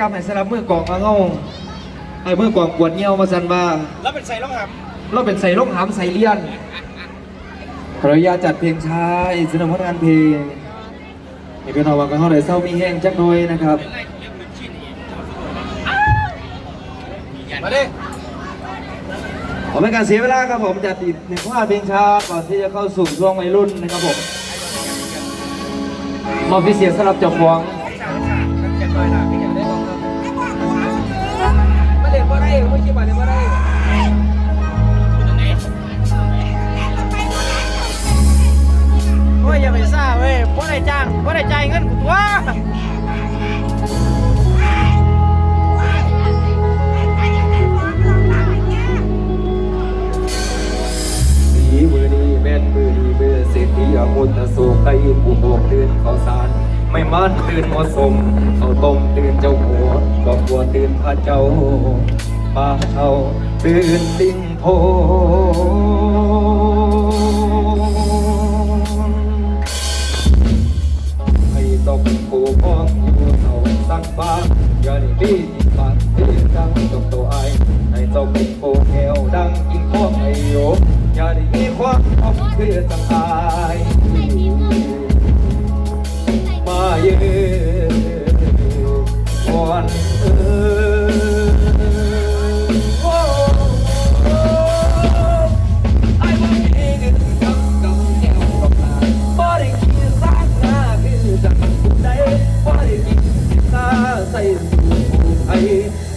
กยกนะครับให้สลับมือกองเอาเงาไอ้มือกองกวดเงี้ยวมาสันมาแล้วเป็นใส่รองหเราเป็นใส่ร่องหามใส่เลียนขออนุญาตจัดเพลงช้าอีกสนมผลงานเพลงให้พี่น้องวางกันเท่าไหร่เศร้ามีแห้งจักน้อยนะครับมาดิขอเป็นการเสียเวลาครับผมจัดอีกหนึ่งผลงาเพลงช้าก่อนที่จะเข้าสู่ช่วงวัยรุ่นนะครับผมมอบพิเศษสำหรับเจ้าของ บ่ได้ไม่คิดว่าเล่นบ่ได้โอ้ยอย่าไปซ่าเว้ยบ่ได้จ้างบ่ได้จ่ายเงินกูตัวสีมือดีแม่นมือดีเบื่อเศรษฐีอามุนตะสูกไก่ผู้โบกตื่นเขาสารไม่มันตื่นมาะสมเขาต้มตื่นเจ้าหัวดอกบัวตื่นพระเจ้า ป้าเช่าตื่นลิงโพให้ตกผู้พ้องอยู่เสาตั้งบ้าอย่าได้บีบปากที่ดังจบตัวไอายให้ตกผู้แก้วดังกินข้อไอโยอย่าได้มีความออกเพื่อจังไอ ไ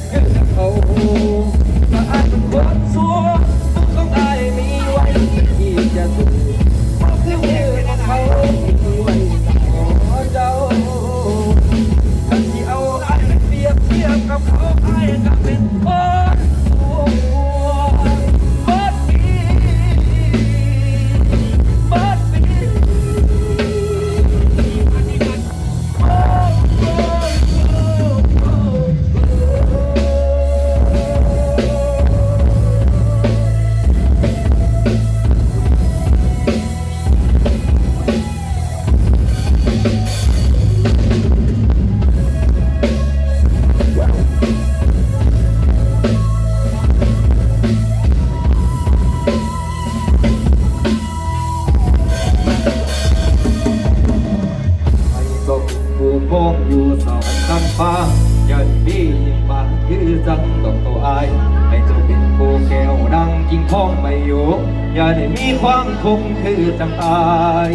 กิ่งทองไม่อยู่ อย่าได้มีความทุกข์คือจังตาย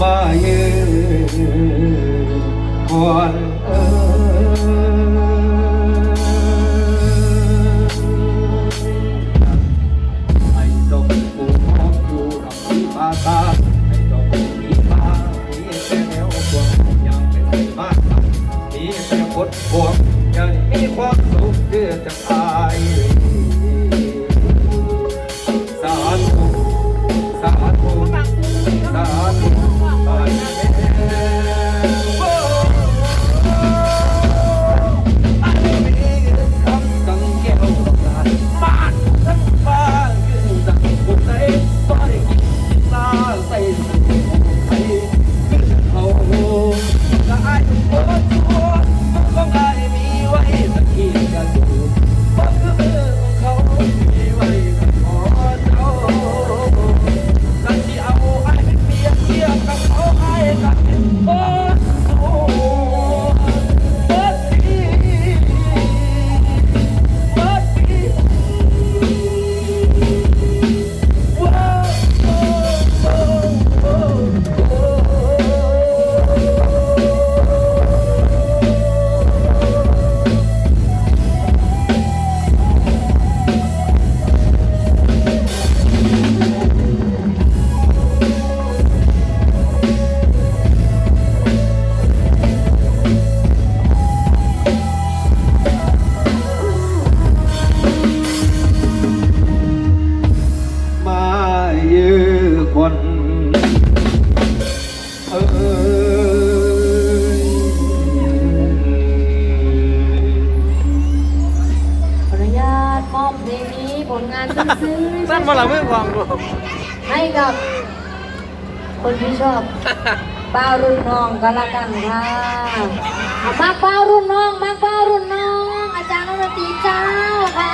มาเยืนก่อน คนที่ชอบป้ารุ่นน้องก็แล้วกันค่ะเอามาป้ารุ่นน้องมาป้ารุ่นน้อง อาจารย์นนตรีเจ้าค่ะ